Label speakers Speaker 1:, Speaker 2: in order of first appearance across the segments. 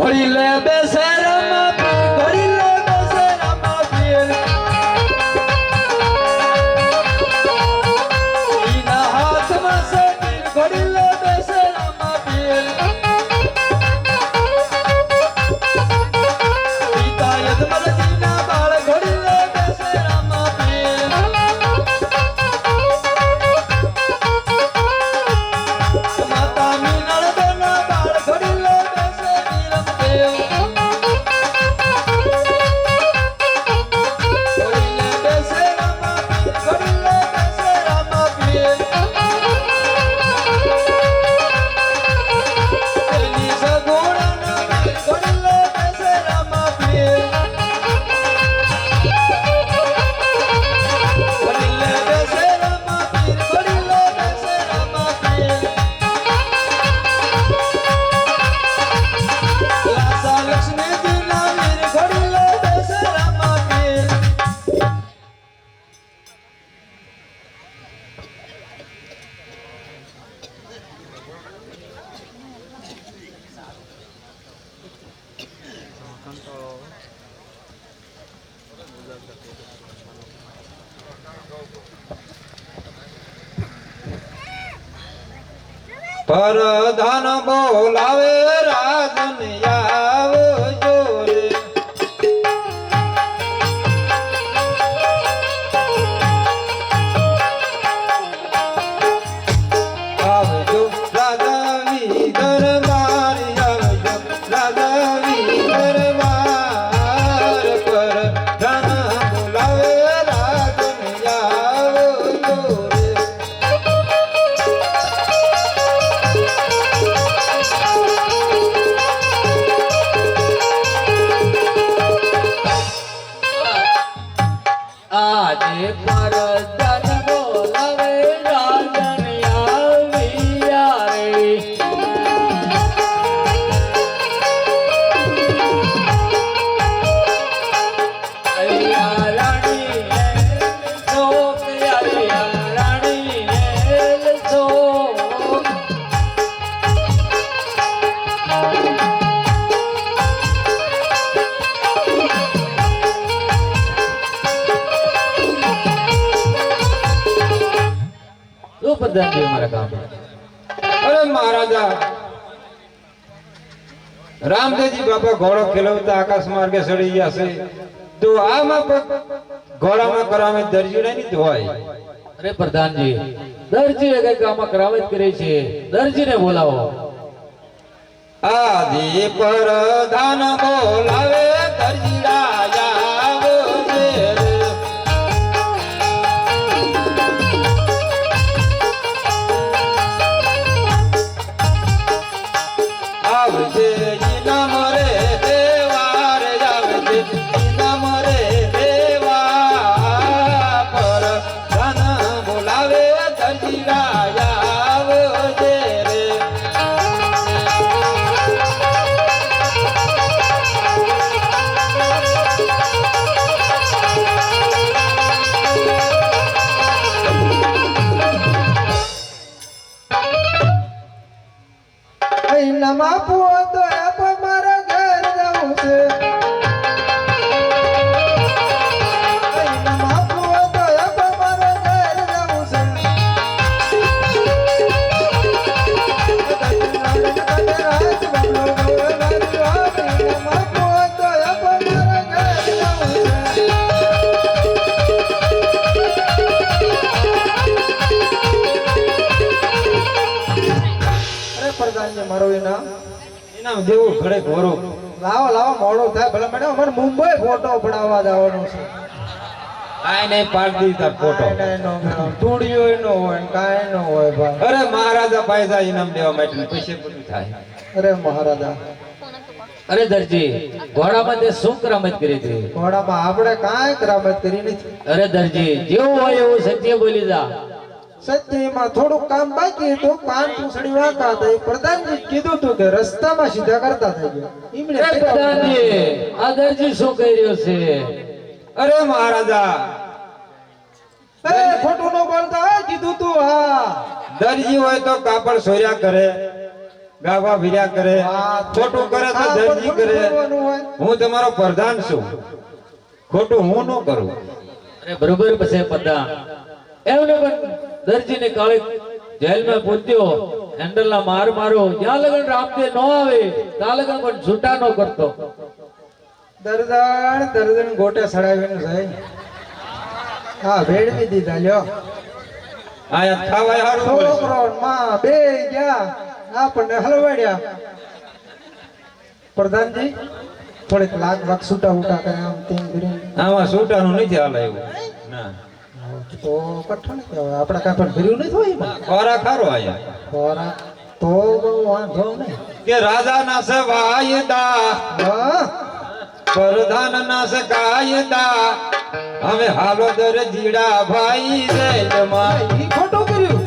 Speaker 1: ઘોડી લે પરધાન બોલાવે રાજન. અરે મહારાજા રામદેવજી બાપા ઘોડો ખેલવતા આકાશ માર્ગે ચડી ગયા છે. તો આમાં પણ ઘોડામાં કરાવે દરજી નહીં ધોવાય
Speaker 2: અરે પ્રધાનજી દરજી એ કંઈક આમાં કરાવત કરે છે. દરજીને બોલાવો.
Speaker 1: આદિ પર ધાન બોલાવે
Speaker 3: નમા પુઓ તો આપ મારા ઘર જવું છે. મારો નામ
Speaker 1: નામ? દેવું ઘડે ઘોરો
Speaker 3: લાવો લાવો મોડો થાય. ભલે મેડમ અમારે મુંબઈ ફોટો પડાવવા જવાનો છે.
Speaker 1: કાઈ નહીં પાડી દીધા ફોટો.
Speaker 3: ધૂળિયો નો હોય કાંઈ નો હોય ભાઈ.
Speaker 1: અરે મહારાજા પૈસા ઇનામ દેવા માટે પૈસે બધું થાય.
Speaker 3: અરે મહારાજા.
Speaker 2: અરે દરજી ઘોડામાં તે શું કરામત કરી હતી?
Speaker 3: ઘોડામાં આપણે કાંઈ કરામત કરી નથી.
Speaker 2: અરે દરજી જેવું હોય એવું સત્ય બોલી જા.
Speaker 3: સત્યમાં થોડું કામ બાકી હતું પાન પૂછડી વાંકા હતા. એ પ્રધાનજી કીધું હતું કે રસ્તામાં સીધા કરતા થઈ ગયા. એમણે
Speaker 2: પ્રધાનજી આ દરજી શું કહી રહ્યો છે?
Speaker 1: અરે મહારાજા.
Speaker 3: એ ખોટું ન બોલતા હો, કીધું તું હા.
Speaker 1: દરજી હોય તો કાપડ સોર્યા કરે ગાવા ભીર્યા કરે ખોટું કરે તો દરજી કરે. હું તમારો પ્રધાન છું. ખોટું હું ન કરું.
Speaker 2: અરે બરોબર પછી પ્રધાન. એમને પણ દરજીને કાલે જેલમાં પૂછ્યો હેન્ડલના માર મારો જ્યાં લગન રામદે ન આવે ત્યાં લગન પણ છૂટા ન કરતો.
Speaker 3: દરદાણ દરદણ ગોટે સડાવીને સાહેબ હા ભેળવી દીધા લ્યો.
Speaker 1: આયા થાવાય હારું.
Speaker 3: છોકરો ને માં બે ગયા આપણને હલવાડ્યા. પ્રધાનજી થોડીક લાખ વાગ છૂટા ઉટા કરે આમ તેમ કરીને.
Speaker 1: આમાં છૂટાનું નથી હાલે એવું ના.
Speaker 3: તો કઠણ આપણે કાંઈ પણ ભર્યું નહીં હોય
Speaker 1: ખોરાક ખારો આયા.
Speaker 3: ખોરાક તો બહુ વાંધો નહીં.
Speaker 1: કે રાજા ના સે વાયદા પ્રધાન ના સે કાયદા. હવે હાલો દર જીડા ભાઈ રે
Speaker 3: જમાઈ. ખોટું કર્યું.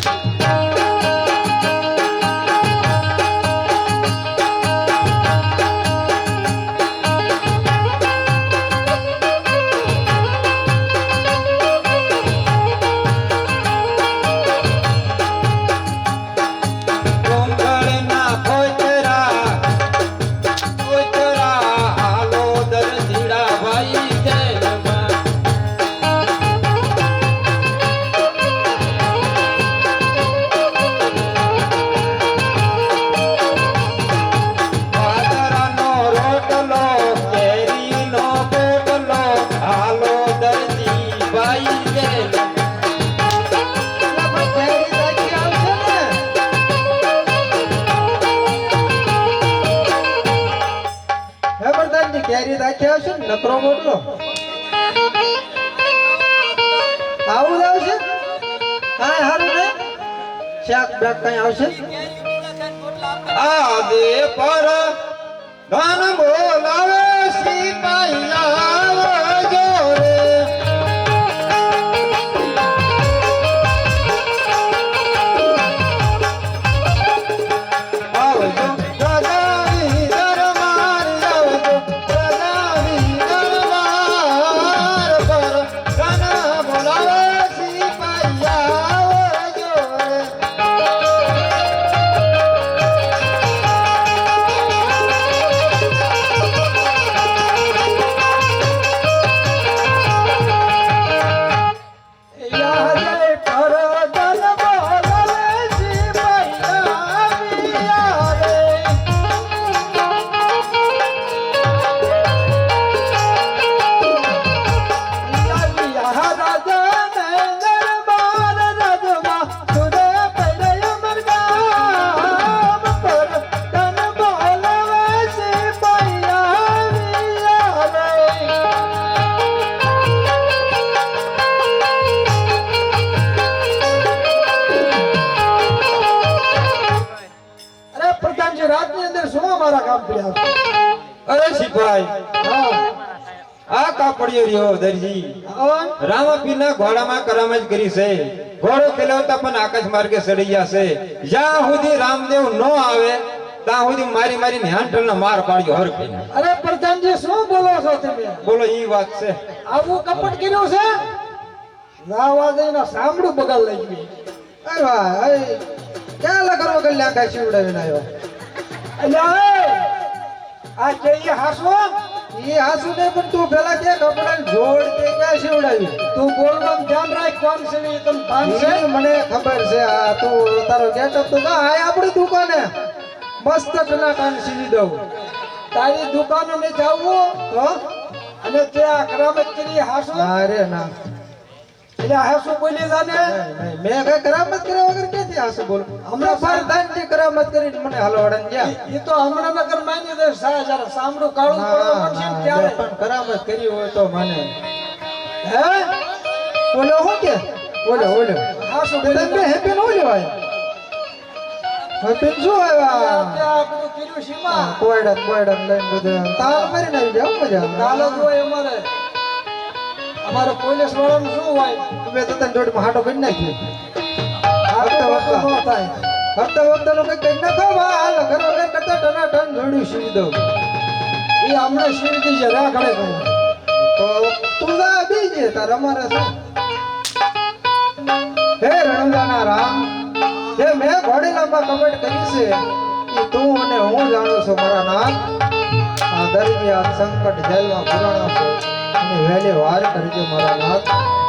Speaker 3: કેરી દાખી આવશે નકરો મોટલો આવું જ આવશે? કાંઈ હારું નહીં? શાક બાક કઈ આવશે?
Speaker 1: આદે પર ધન બોલાવે
Speaker 3: પ્રધાનજી રાતની અંદર શું અમારા કામ પડ્યા
Speaker 1: અરે સિપાઈ આ કાપડિયો રહ્યો દરજી.
Speaker 3: રામાપીર
Speaker 1: ના ઘોડામાં કરામત કરી છે. ઘોડો ખેલાવતા પણ આકાશ માર્ગે ચડી જશે જ્યાં સુધી રામદેવ ન આવે ત્યાં સુધી મારી મારીને હેન્ડલનો માર પાડ્યો હર કઈ
Speaker 3: અરે પ્રધાનજી શું બોલો છો તમે?
Speaker 1: બોલો ઈ વાત છે.
Speaker 3: આવું કપટ કર્યું છે? રાવા દઈને સાંભળું બગાડ લઈ ગયું અરે અરે ક્યાં લગરો કલ્યા કાશી ઉડાવી આવ્યો? આ કે એ હાસુ એ હાસુ ને પણ તું પેલા કે કપડા જોડ કે ક્યાં સીવડાવ્યું તું બોલવામાં ધ્યાન રાખ કોણ છે તને ભાન છે? મને ખબર છે આ તું તારો ગેટઅપ તો ના આ આપણી દુકાને. મસ્ત ટનાટાન સીવી દઉં. તારી દુકાને મેં જાવું તો અને તે આ કરામત કરી હાસુ અરે ના. એટલે હાસુ બોલી જાને મેં કઈ કરામત કર્યા વગર ક્યાંથી હાસુ બોલું? હમણાં ફરદાનજી કરામત કરીને મને હલવાડન ગયા.
Speaker 4: એ તો હમણાં નગર માની દે સા જરા સાંભળું કાળું પડવા મળશે ને ત્યારે.
Speaker 3: પણ કરામત કરી હોય તો મને. હે? બોલો હું કે? બોલો બોલો.
Speaker 4: હા શું
Speaker 3: પેલા બે હેપી નો લેવાય હેપી શું આવ્યા?
Speaker 4: ત્યાં કર્યું સીમા
Speaker 3: કોયડા કોયડા લઈને બધું તાલ મારીને આવી જાવ મજા
Speaker 4: તાલ જ અમારે. અમારે પોલીસ વાળાનું શું હોય
Speaker 3: તો તને જોડમાં હાટો કરી
Speaker 4: તો
Speaker 3: હપ્તા વપ્તા
Speaker 4: ન થાય.
Speaker 3: હપ્તા વપ્તા નો કઈ કઈ નાખો, હાલ ઘર વગર ટના ટન જોડ્યું સીવી દઉં.
Speaker 4: એ હમણાં દી છે રાખડે
Speaker 3: તો તું જા બીજે, તાર અમારે હે રણુદાના રામ, જે મેં ઘોડીલામાં કમેન્ટ કરી છે, એ તું અને હું જાણું છું મારા નાથ. આ દરમિયાન સંકટ જેલમાં પુરાણો છે. એની વહેલી વાર કરજો મારા નાથ.